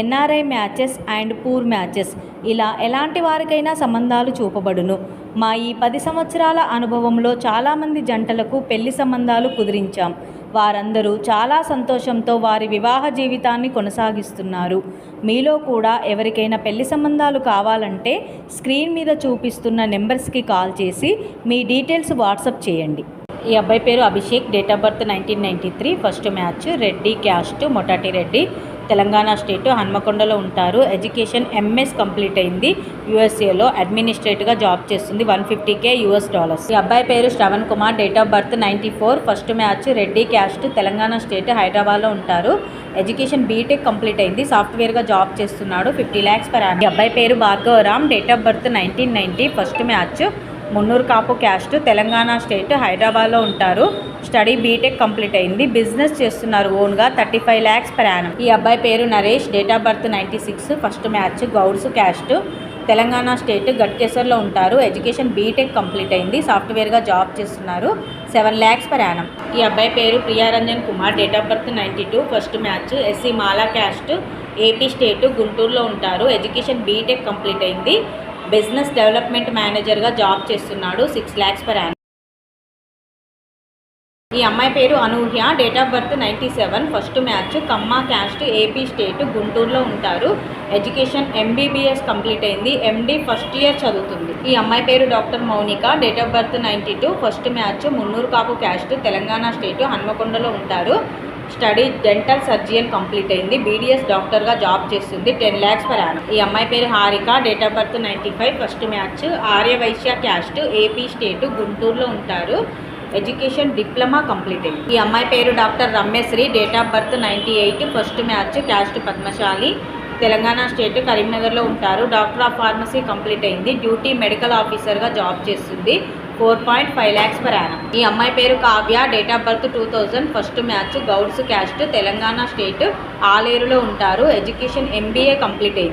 NRI matches and poor matches. ఇలా ఎలాంటి వారికైనా సంబంధాలు చూపబడును. మా ఈ పది సంవత్సరాల అనుభవంలో చాలామంది జంటలకు పెళ్ళి సంబంధాలు కుదిరించాం. వారందరూ చాలా సంతోషంతో వారి వివాహ జీవితాన్ని కొనసాగిస్తున్నారు. మీలో కూడా ఎవరికైనా పెళ్ళి సంబంధాలు కావాలంటే స్క్రీన్ మీద చూపిస్తున్న నెంబర్స్కి కాల్ చేసి మీ డీటెయిల్స్ వాట్సప్ చేయండి. ఈ అబ్బాయి పేరు Abhishek date of birth nineteen ninety three first match Reddy caste Motati Reddy. Telangana state హన్మకొండలో ఉంటారు. ఎడ్యుకేషన్ ఎంఎస్ కంప్లీట్ అయింది. యూఎస్ఏలో అడ్మినిస్ట్రేటివ్గా జాబ్ చేస్తుంది. One fifty K US dollars. ఈ అబ్బాయి పేరు Shravan Kumar. Date of birth ninety four. First match Reddy caste Telangana state హైదరాబాద్లో ఉంటారు. ఎడ్యుకేషన్ బీటెక్ కంప్లీట్ అయింది. సాఫ్ట్వేర్గా జాబ్ చేస్తున్నాడు. ఫిఫ్టీ ల్యాక్స్ పర్ ఈ అబ్బాయి పేరు Bhargavaram. Date of birth nineteen ninety first match Munnuru Kapu caste Telangana state హైదరాబాద్లో ఉంటారు. స్టడీ బీటెక్ కంప్లీట్ అయింది. బిజినెస్ చేస్తున్నారు ఓన్గా థర్టీ ఫైవ్ ల్యాక్స్ ప్రయాణం ఈ అబ్బాయి పేరు Naresh. Date of birth ninety six. First match Gouds caste. Telangana state గట్కేశ్వర్లో ఉంటారు. ఎడ్యుకేషన్ బీటెక్ కంప్లీట్ అయింది. సాఫ్ట్వేర్గా జాబ్ చేస్తున్నారు. Seven lakhs per annum. ఈ అబ్బాయి పేరు Priyaranjan Kumar. Date of birth ninety two. First match SC Mala caste. AP state గుంటూరులో ఉంటారు. Education BTech complete అయింది. బిజినెస్ డెవలప్మెంట్ మేనేజర్గా జాబ్ చేస్తున్నాడు సిక్స్ ల్యాక్స్ పర్ యాన్ ఈ అమ్మాయి పేరు Anuhya. Date of birth ninety seven first match Kamma caste AP state గుంటూరులో ఉంటారు. ఎడ్యుకేషన్ ఎంబీబీఎస్ కంప్లీట్ అయింది. ఎండి ఫస్ట్ ఇయర్ చదువుతుంది. ఈ అమ్మాయి పేరు doctor Mounika. Date of birth ninety two first match Munnuru Kapu caste Telangana state హన్మకొండలో ఉంటారు. Study dental surgeon complete అయింది. BDS డాక్టర్గా జాబ్ చేస్తుంది. టెన్ ల్యాక్స్ పర్ యానం ఈ అమ్మాయి పేరు Harika. Date of birth ninety five. First match. Aryavysya caste. AP state. గుంటూరులో ఉంటారు. Education diploma complete అయింది. ఈ అమ్మాయి పేరు doctor Ramyasri. Date of birth ninety eight. First match. Caste Padmasali. Telangana state. కరీంనగర్లో ఉంటారు. డాక్టర్ ఆఫ్ ఫార్మసీ కంప్లీట్ అయింది. Duty medical ఆఫీసర్గా జాబ్ చేస్తుంది. Four point five lakhs per annum ఈ అమ్మాయి పేరు Kavya. Date of birth two thousand first match Gouds caste Telangana state ఆలేరులో ఉంటారు. Education MBA complete అయింది.